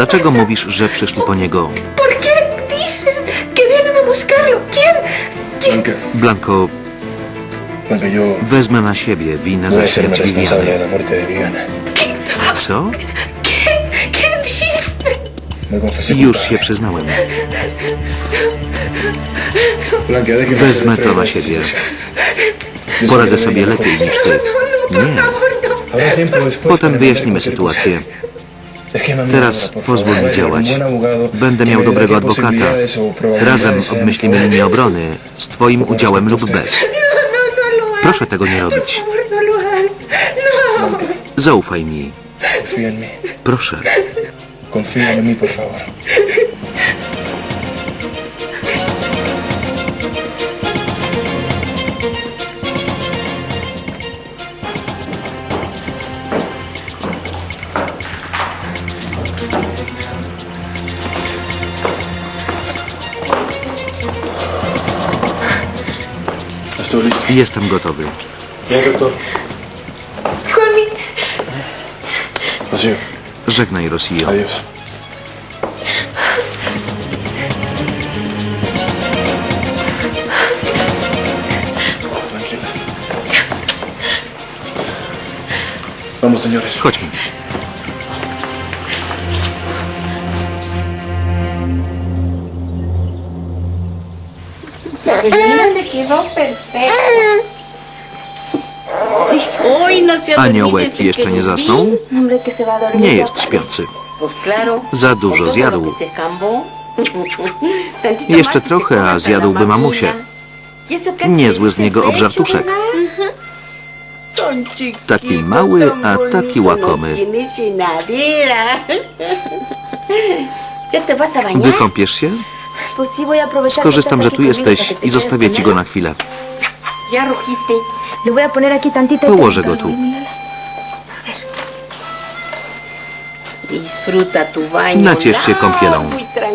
Dlaczego mówisz, że przyszli po niego? ¿Por qué dices que vienen a buscarlo? ¿Quién? ¿Quién? Blanca, Blanko, Blanca, yo wezmę na siebie winę voy za a hacerme śmierć responsable de Viviany. la muerte de Viviana. Co? ¿Qué? ¿Qué dices? Me confesé Już culpable. się przyznałem. Blanca, déjeme Wezmę hacer to na frente siebie. Yo sé Poradzę que sobie no hay lepiej niż ty. Nie. Habrá tiempo después para Potem wyjaśnimy sytuację. Teraz pozwól mi działać. Będę miał dobrego adwokata. Razem obmyślimy linię obrony z twoim udziałem lub bez. Proszę tego nie robić. Zaufaj mi. Proszę. Confía en mí, por favor. Jestem gotowy. Żegnaj Rosję. adiós. Le quedó perfecto. No Aniołek jeszcze nie zasnął? Nie jest śpiący. Za dużo zjadł. Jeszcze trochę, a zjadłby mamusię. Y Niezły z niego obżartuszek. Taki mały, a taki łakomy. No tiene llenadera. ¿Ya te vas a bañar? Wykąpiesz się? Skorzystam, że tu jesteś i zostawię ci go na chwilę. Y Położę go tu. Naciesz się kąpielą. Para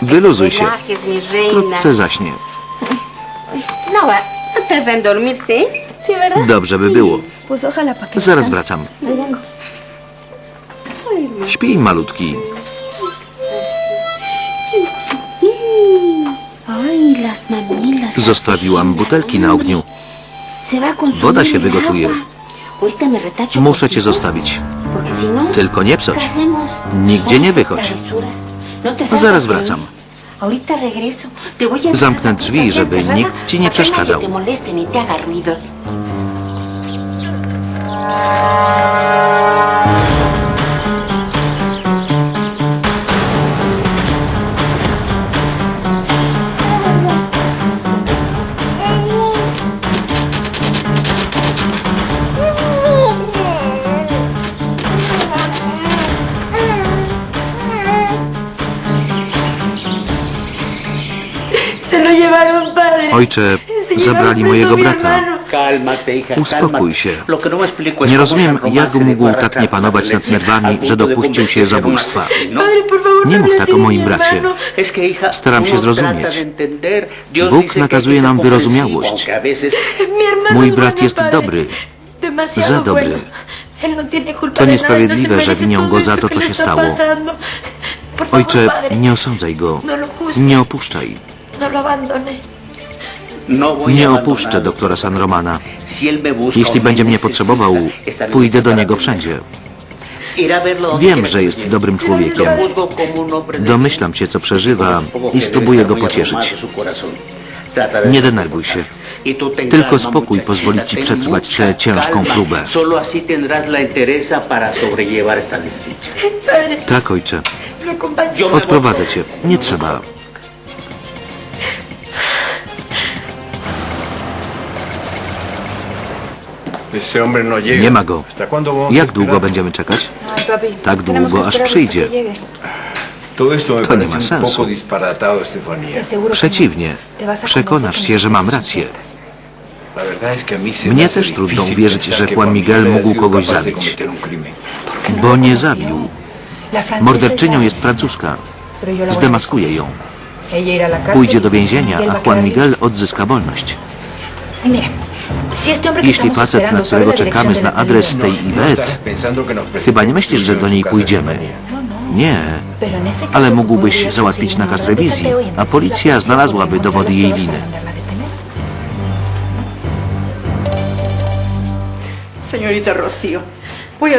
que Wyluzuj się. Wkrótce zaśnie. No no. Dobrze by było. Zaraz wracam. Śpij, malutki. Zostawiłam butelki na ogniu. Woda się wygotuje. Muszę cię zostawić. Porque si no, Tylko nie psoć. Nigdzie nie wychodź. No Zaraz wracam. Zamknę drzwi, żeby nikt ci nie przeszkadzał. Ojcze, zabrali mojego brata. Uspokój się. Nie rozumiem, jak mógł tak nie panować nad nerwami, że dopuścił się zabójstwa. Nie mów tak o moim bracie. Staram się zrozumieć. Bóg nakazuje nam wyrozumiałość. Mój brat jest dobry. Za dobry. To niesprawiedliwe, że winią go za to, co się stało. Ojcze, nie osądzaj go. Nie opuszczaj. Nie opuszczę doktora San Romana. Jeśli będzie mnie potrzebował, pójdę do niego wszędzie. Wiem, że jest dobrym człowiekiem. Domyślam się, co przeżywa i spróbuję go pocieszyć. Nie de denerwuj się. Y Tylko spokój pozwoli ci przetrwać tę ciężką próbę. Tak, ojcze. Odprowadzę cię. Nie trzeba. Nie ma go. ¿Hasta cuándo vamos a Jak długo będziemy czekać? Tak długo, aż przyjdzie. To nie ma sensu. Przeciwnie. no. A Przekonasz się, że mam rację. me Mnie też trudno uwierzyć, że Juan Miguel mógł kogoś zabić. Bo nie zabił. Morderczynią jest francuska. Pero yo la voy a Zdemaskuje ją. Pójdzie do y więzienia, a Juan Miguel odzyska wolność. Jeśli facet, na którego czekamy, zna adres tej No Iwet, estarás pensando que nos chyba nie myślisz, że do niej pójdziemy. No, no. Nie, ale mógłbyś załatwić nakaz rewizji, y a policja la znalazłaby dowody jej winy.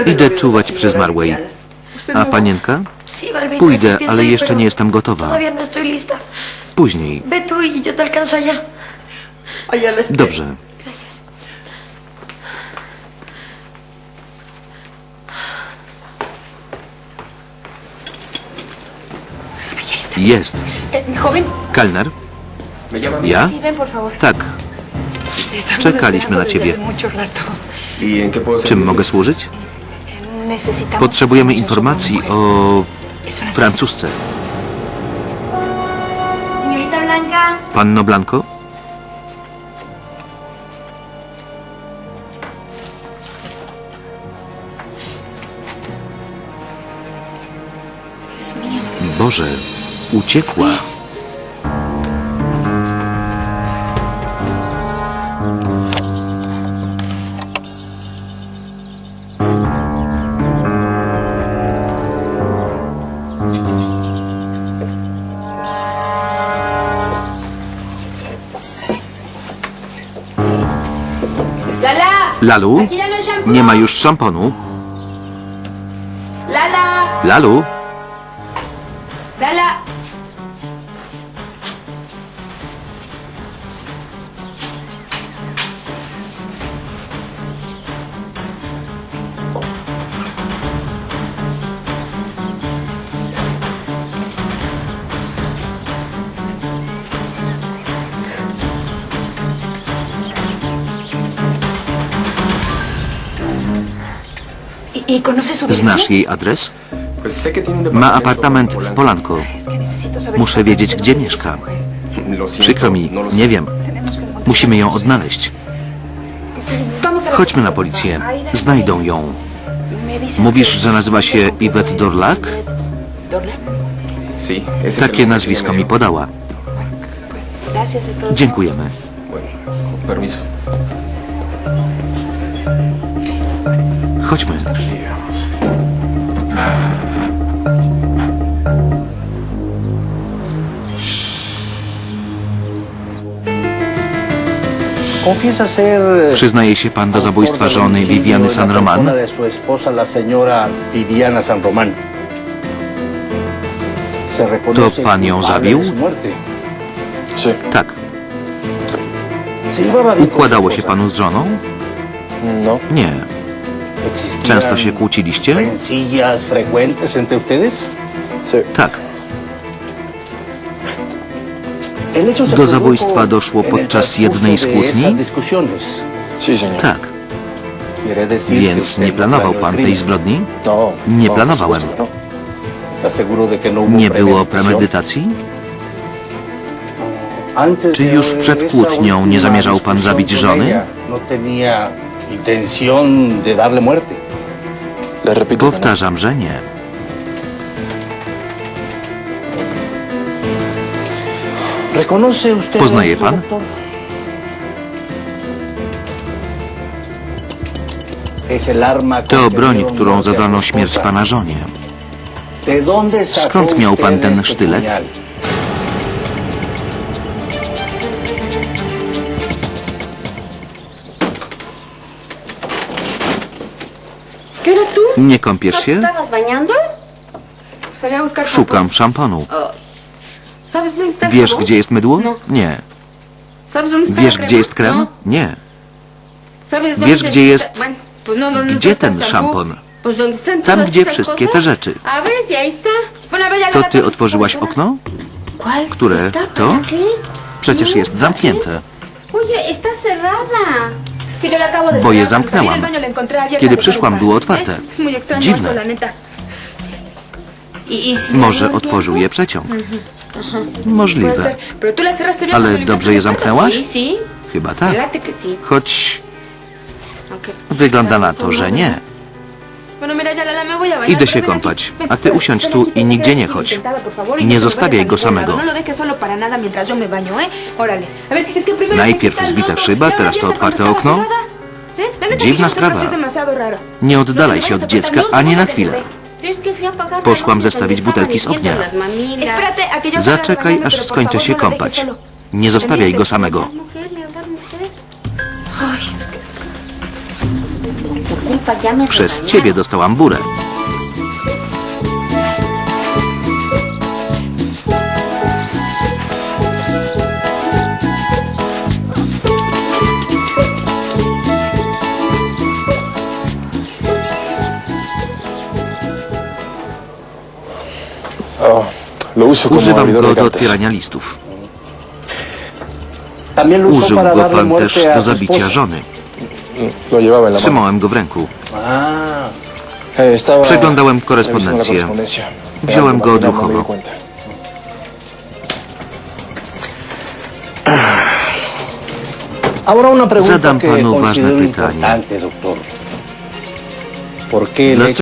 Idę czuwać przy zmarłej. A no panienka? Pójdę, ale jeszcze nie jestem gotowa. No. Później. Ve tú y yo te alcanzo allá. Allá la espero. Dobrze. Gracias. Jest. ¿Me llaman? Ja? Tak. Czekaliśmy na ciebie. ¿Y Czym mogę służyć? Potrzebujemy informacji o francusce. Panno Blanco? Boże, uciekła. Lalu? Nie ma już szamponu. Lala. Lalu? ¿Y, conoces su Znasz jej adres? Ma apartament en w saber Muszę wiedzieć, gdzie mieszka. Przykro mi, no nie wiem. Musimy ją odnaleźć. Chodźmy na policję. Znajdą ją. Mówisz, że nazywa się Yvette Dorlac? Takie nazwisko mi podała. Dziękujemy. Chodźmy. Eh, Przyznaje się pan do zabójstwa żony Viviany San Roman? reconoce pan ją zabił? Tak. Układało się panu z żoną? No, Nie. ¿Existían Często się kłóciliście? rencillas frecuentes entre ustedes? sí. Tak. El hecho se Do zabójstwa doszło podczas jednej. Sí, señor. Tak. Więc nie no planował pan tej zbrodni? No. Nie no, planowałem. por supuesto que ¿Está seguro de que no hubo Nie było premedytacji? Czy już przed kłótnią nie zamierzał pan zabić żony? Ella, tenía intención de darle muerte. Le repito. que. Powtarzam, że nie. ¿Reconoce usted Poznaje pan? To broń, którą zadano śmierć pana żonie. ¿De dónde sacó Skąd miał pan ten sztylet? Nie kąpiesz ¿No te się? Szukam szamponu. jabón. ¿Sabes dónde está el Wiesz, gdzie jest mydło? No. Nie. ¿Sabes dónde está Wiesz, gdzie jest krem? No. Nie. ¿Sabes dónde Wiesz, gdzie jest- no, ¿dónde Gdzie ten szampon? Pues ¿dónde están Tam, gdzie wszystkie te rzeczy. To ty otworzyłaś okno? Które? To? Przecież jest ¿para zamknięte. Bo je zamknęłam. Kiedy przyszłam, było otwarte. Dziwne. ¿Y, y Może otworzył je przeciąg. Możliwe. Ale dobrze je zamknęłaś? Chyba tak. Choć wygląda na to, że nie. Idę się kąpać, a ty usiądź tu i nigdzie nie chodź. Nie zostawiaj go samego. Najpierw zbita szyba, teraz to otwarte okno. Dziwna sprawa. Nie oddalaj się od dziecka ani na chwilę. Poszłam zestawić butelki z ognia. Zaczekaj, aż skończę się kąpać. Nie zostawiaj go samego. Przez ciebie dostałam burę. Używam go do otwierania listów. Użył go pan też do zabicia żony. Trzymałem go w ręku. Przeglądałem korespondencję. Wziąłem go odruchowo. Zadam panu ważne pytanie. Dlaczego